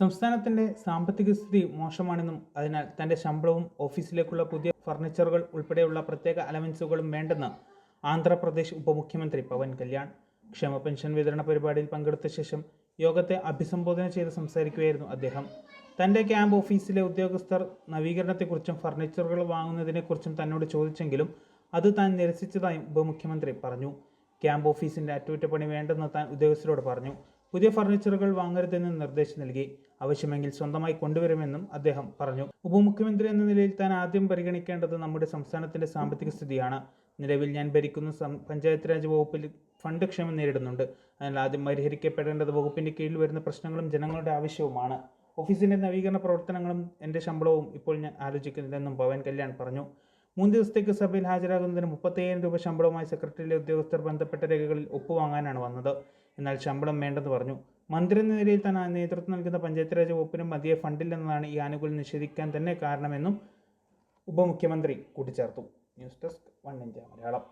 സംസ്ഥാനത്തിന്റെ സാമ്പത്തിക സ്ഥിതി മോശമാണെന്നും അതിനാൽ തന്റെ ശമ്പളവും ഓഫീസിലേക്കുള്ള പുതിയ ഫർണിച്ചറുകൾ ഉൾപ്പെടെയുള്ള പ്രത്യേക അലവൻസുകളും വേണ്ടെന്ന് ആന്ധ്രാപ്രദേശ് ഉപമുഖ്യമന്ത്രി പവൻ കല്യാൺ. ക്ഷേമ പെൻഷൻ വിതരണ പരിപാടിയിൽ പങ്കെടുത്ത ശേഷം യോഗത്തെ അഭിസംബോധന ചെയ്ത് സംസാരിക്കുകയായിരുന്നു അദ്ദേഹം. തന്റെ ക്യാമ്പ് ഓഫീസിലെ ഉദ്യോഗസ്ഥർ നവീകരണത്തെക്കുറിച്ചും ഫർണിച്ചറുകൾ വാങ്ങുന്നതിനെക്കുറിച്ചും തന്നോട് ചോദിച്ചെങ്കിലും അത് താൻ നിരസിച്ചതായും ഉപമുഖ്യമന്ത്രി പറഞ്ഞു. ക്യാമ്പ് ഓഫീസിന്റെ അറ്റകുറ്റപ്പണി വേണ്ടെന്ന് താൻ ഉദ്യോഗസ്ഥരോട് പറഞ്ഞു. പുതിയ ഫർണിച്ചറുകൾ വാങ്ങരുതെന്ന് നിർദ്ദേശം നൽകി. ആവശ്യമെങ്കിൽ സ്വന്തമായി കൊണ്ടുവരുമെന്നും അദ്ദേഹം പറഞ്ഞു. ഉപമുഖ്യമന്ത്രി എന്ന നിലയിൽ താൻ ആദ്യം പരിഗണിക്കേണ്ടത് നമ്മുടെ സംസ്ഥാനത്തിന്റെ സാമ്പത്തിക സ്ഥിതിയാണ്. നിലവിൽ ഞാൻ ഭരിക്കുന്ന പഞ്ചായത്ത് രാജ് വകുപ്പിൽ ഫണ്ട് ക്ഷേമം നേരിടുന്നുണ്ട്. അതിനാൽ ആദ്യം പരിഹരിക്കപ്പെടേണ്ടത് വകുപ്പിന്റെ കീഴിൽ വരുന്ന പ്രശ്നങ്ങളും ജനങ്ങളുടെ ആവശ്യവുമാണ്. ഓഫീസിന്റെ നവീകരണ പ്രവർത്തനങ്ങളും എന്റെ ശമ്പളവും ഇപ്പോൾ ഞാൻ ആലോചിക്കുന്നില്ലെന്നും പവൻ കല്യാൺ പറഞ്ഞു. മൂന്ന് ദിവസത്തേക്ക് സഭയിൽ ഹാജരാകുന്നതിന് മുപ്പത്തയ്യായിരം രൂപ ശമ്പളവുമായി സെക്രട്ടറിയിലെ ഉദ്യോഗസ്ഥർ ബന്ധപ്പെട്ട രേഖകളിൽ ഒപ്പുവാങ്ങാനാണ് വന്നത്. എന്നാൽ ശമ്പളം വേണ്ടെന്ന് പറഞ്ഞു. മന്ത്രി എന്ന നിലയിൽ താൻ നേതൃത്വം നൽകുന്ന പഞ്ചായത്ത് രാജ് വകുപ്പിനും മതിയെ ഫണ്ടില്ലെന്നതാണ് ഈ ആനുകൂല്യം നിഷേധിക്കാൻ തന്നെ കാരണമെന്നും ഉപമുഖ്യമന്ത്രി കൂട്ടിച്ചേർത്തു. News desk one India Malayalam.